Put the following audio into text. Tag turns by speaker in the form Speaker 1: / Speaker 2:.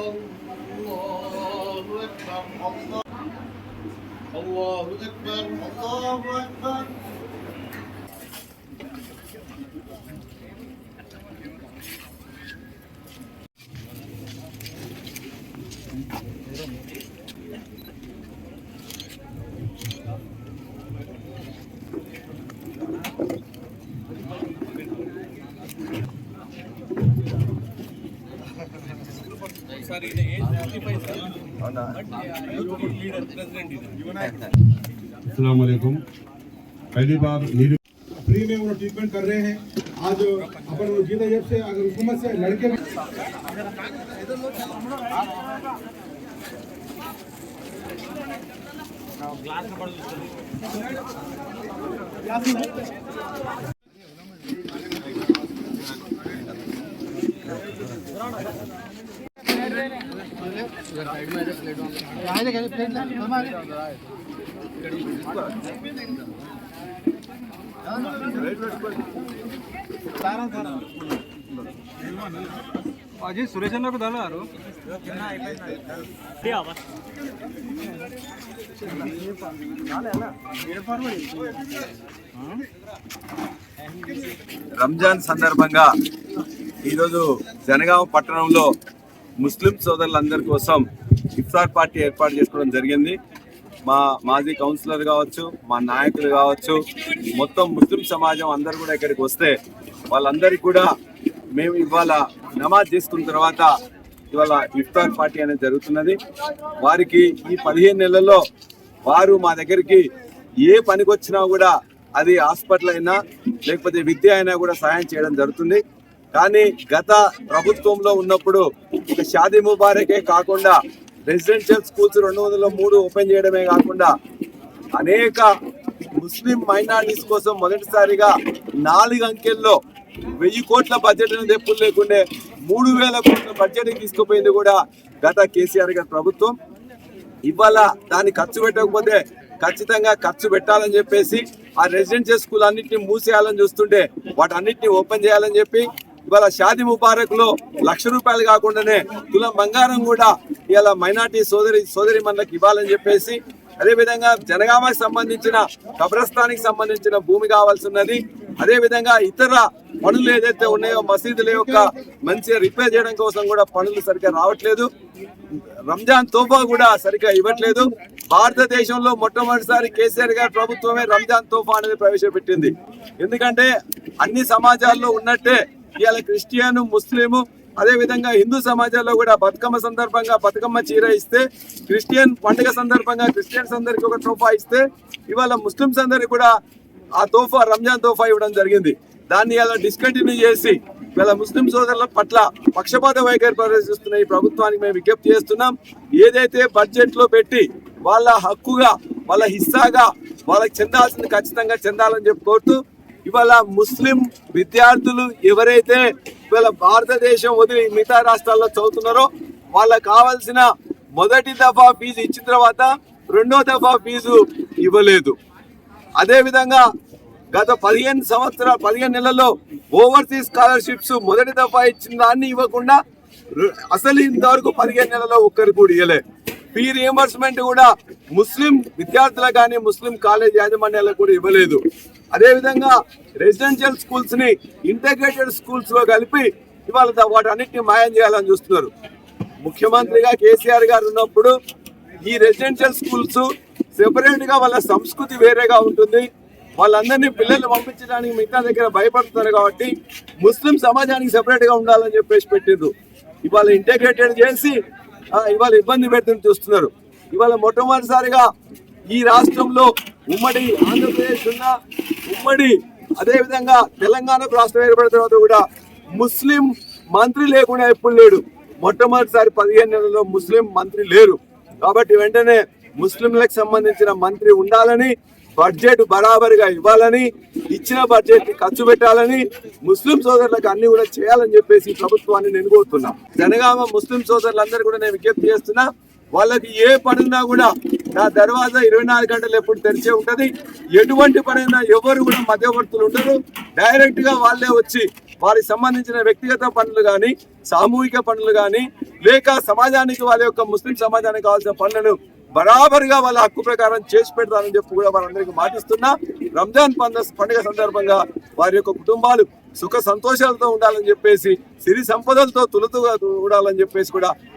Speaker 1: Allahu Ekber, Allah, Allahu Ekber,
Speaker 2: Allahu Ekber. पहली बार free में उन्होंने ट्रीटमेंट कर रहे हैं। आज अपन जीता जब से अगर हुकूमत से लड़के
Speaker 3: भी అజయ్ సురేష్ అన్న ఒక
Speaker 4: రంజాన్ సందర్భంగా ఈరోజు జనగాం పట్టణంలో ముస్లిం సోదరులందరి కోసం ఇఫ్తార్ పార్టీ ఏర్పాటు చేసుకోవడం జరిగింది. మా మాజీ కౌన్సిలర్ కావచ్చు మా నాయకులు కావచ్చు మొత్తం ముస్లిం సమాజం అందరు కూడా ఇక్కడికి వస్తే వాళ్ళందరికీ కూడా మేము ఇవాళ నమాజ్ చేసుకున్న తర్వాత ఇవాళ ఇఫ్తార్ పార్టీ అనేది జరుగుతున్నది. వారికి ఈ పదిహేను నెలల్లో వారు మా దగ్గరికి ఏ పనికి వచ్చినా కూడా అది హాస్పిటల్ అయినా లేకపోతే విద్య అయినా కూడా సహాయం చేయడం జరుగుతుంది. కానీ గత ప్రభుత్వంలో ఉన్నప్పుడు ఇక షాదీ ముబారకే కాకుండా రెసిడెన్షియల్ స్కూల్స్ రెండు వందల మూడు ఓపెన్ చేయడమే కాకుండా అనేక ముస్లిం మైనారిటీస్ కోసం మొదటిసారిగా నాలుగు అంకెల్లో వెయ్యి కోట్ల బడ్జెట్ ఎప్పుడు లేకుండే మూడు వేల కోట్ల బడ్జెట్ తీసుకుపోయింది కూడా గత కేసీఆర్ గారి ప్రభుత్వం. ఇవాళ దాన్ని ఖర్చు పెట్టకపోతే ఖచ్చితంగా ఖర్చు పెట్టాలని చెప్పేసి ఆ రెసిడెన్షియల్ స్కూల్ అన్నింటినీ మూసేయాలని చూస్తుంటే వాటన్నిటిని ఓపెన్ చేయాలని చెప్పి ఇవాళ షాది ముబారక్లో లక్ష రూపాయలు కాకుండానే తులం బంగారం కూడా ఇవాళ మైనార్టీ సోదరి సోదరి మనలకు ఇవ్వాలని చెప్పేసి అదేవిధంగా జనగామకి సంబంధించిన కబ్రస్థానికి సంబంధించిన భూమి కావాల్సి ఉన్నది అదేవిధంగా ఇతర పనులు ఏదైతే ఉన్నాయో మసీదుల యొక్క మంచిగా రిపేర్ చేయడం కోసం కూడా పనులు సరిగ్గా రావట్లేదు. రంజాన్ తోఫా కూడా సరిగ్గా ఇవ్వట్లేదు. భారతదేశంలో మొట్టమొదటిసారి కేసీఆర్ గారి ప్రభుత్వమే రంజాన్ తోఫా అనేది ప్రవేశపెట్టింది. ఎందుకంటే అన్ని సమాజాల్లో ఉన్నట్టే ఇవాళ క్రిస్టియన్ ముస్లిము అదే విధంగా హిందూ సమాజాల్లో కూడా బతుకమ్మ సందర్భంగా బతుకమ్మ చీర ఇస్తే క్రిస్టియన్ పండుగ సందర్భంగా క్రిస్టియన్స్ అందరికి ఒక తోఫా ఇస్తే ఇవాళ ముస్లిమ్స్ అందరికి కూడా ఆ తోఫా రంజాన్ తోఫా ఇవ్వడం జరిగింది. దాన్ని ఇలా డిస్కంటిన్యూ చేసి ఇవాళ ముస్లిం సోదరుల పట్ల పక్షపాత వైఖరి ప్రదర్శిస్తున్న ఈ ప్రభుత్వానికి మేము విజ్ఞప్తి చేస్తున్నాం. ఏదైతే బడ్జెట్లో పెట్టి వాళ్ళ హక్కుగా వాళ్ళ హిస్సాగా వాళ్ళకి చెందాల్సింది ఖచ్చితంగా చెందాలని చెప్పి కోరుతూ ఇవాళ ముస్లిం విద్యార్థులు ఎవరైతే ఇవాళ భారతదేశం వదిలి మిగతా రాష్ట్రాల్లో చదువుతున్నారో వాళ్ళకు కావాల్సిన మొదటి దఫా ఫీజు ఇచ్చిన తర్వాత రెండో దఫా ఫీజు ఇవ్వలేదు. అదేవిధంగా గత పదిహేను సంవత్సరాల పదిహేను నెలల్లో ఓవర్సీస్ స్కాలర్షిప్స్ మొదటి దఫా ఇచ్చిన దాన్ని ఇవ్వకుండా అసలు ఇంతవరకు పదిహేను నెలల్లో ఒక్కరు కూడా ఇవ్వలే ఫీ రియంబర్స్మెంట్ కూడా ముస్లిం విద్యార్థులకు కానీ ముస్లిం కాలేజ్ యాజమాన్యాలకు కూడా ఇవ్వలేదు. అదేవిధంగా రెసిడెన్షియల్ స్కూల్స్ని ఇంటగ్రేటెడ్ స్కూల్స్లో కలిపి ఇవాళ వాటన్నిటిని మాయం చేయాలని చూస్తున్నారు. ముఖ్యమంత్రిగా కేసీఆర్ గారు ఉన్నప్పుడు ఈ రెసిడెన్షియల్ స్కూల్స్ సెపరేట్గా వాళ్ళ సంస్కృతి వేరేగా ఉంటుంది. వాళ్ళందరినీ పిల్లలు పంపించడానికి మిగతా దగ్గర భయపడుతున్నారు కాబట్టి ముస్లిం సమాజానికి సెపరేట్గా ఉండాలని చెప్పేసి పెట్టిండ్రు ఇవాళ ఇంటగ్రేటెడ్ చేసి ఇవాళ ఇబ్బంది పెడుతుంది చూస్తున్నారు. ఇవాళ మొట్టమొదటిసారిగా ఈ రాష్ట్రంలో ఉమ్మడి ఆంధ్రప్రదేశ్ ఉన్న ఉమ్మడి అదే విధంగా తెలంగాణకు రాష్ట్రం ఏర్పడిన తర్వాత కూడా ముస్లిం మంత్రి లేకుండా ఎప్పుడు లేడు. మొట్టమొదటిసారి పదిహేను నెలల్లో ముస్లిం మంత్రి లేరు. కాబట్టి వెంటనే ముస్లింలకు సంబంధించిన మంత్రి ఉండాలని బడ్జెట్ బరాబరిగా ఇవ్వాలని ఇచ్చిన బడ్జెట్ని ఖర్చు పెట్టాలని ముస్లిం సోదరులకు అన్ని కూడా చేయాలని చెప్పేసి ప్రభుత్వాన్ని నేను కోరుతున్నా. జనగామ ముస్లిం సోదరులందరూ కూడా నేను విజ్ఞప్తి చేస్తున్నా. వాళ్ళకి ఏ పనున్నా కూడా నా దర్వాజా ఇరవై నాలుగు గంటలు ఎప్పుడు తెరిచే ఉంటుంది. ఎటువంటి పనైనా ఎవరు కూడా మధ్యవర్తులు ఉండరు. డైరెక్ట్గా వాళ్ళే వచ్చి వారికి సంబంధించిన వ్యక్తిగత పనులు కానీ సామూహిక పనులు కానీ లేక సమాజానికి వాళ్ళ యొక్క ముస్లిం సమాజానికి కావాల్సిన పనులను బరాబరుగా వాళ్ళ హక్కు ప్రకారం చేసి పెడతానని చెప్పి కూడా వారందరికీ మాటిస్తున్నా. రంజాన్ పండుగ సందర్భంగా వారి యొక్క కుటుంబాలు సుఖ సంతోషాలతో ఉండాలని చెప్పేసి సిరి సంపదలతో తులతుగా ఉండాలని చెప్పేసి కూడా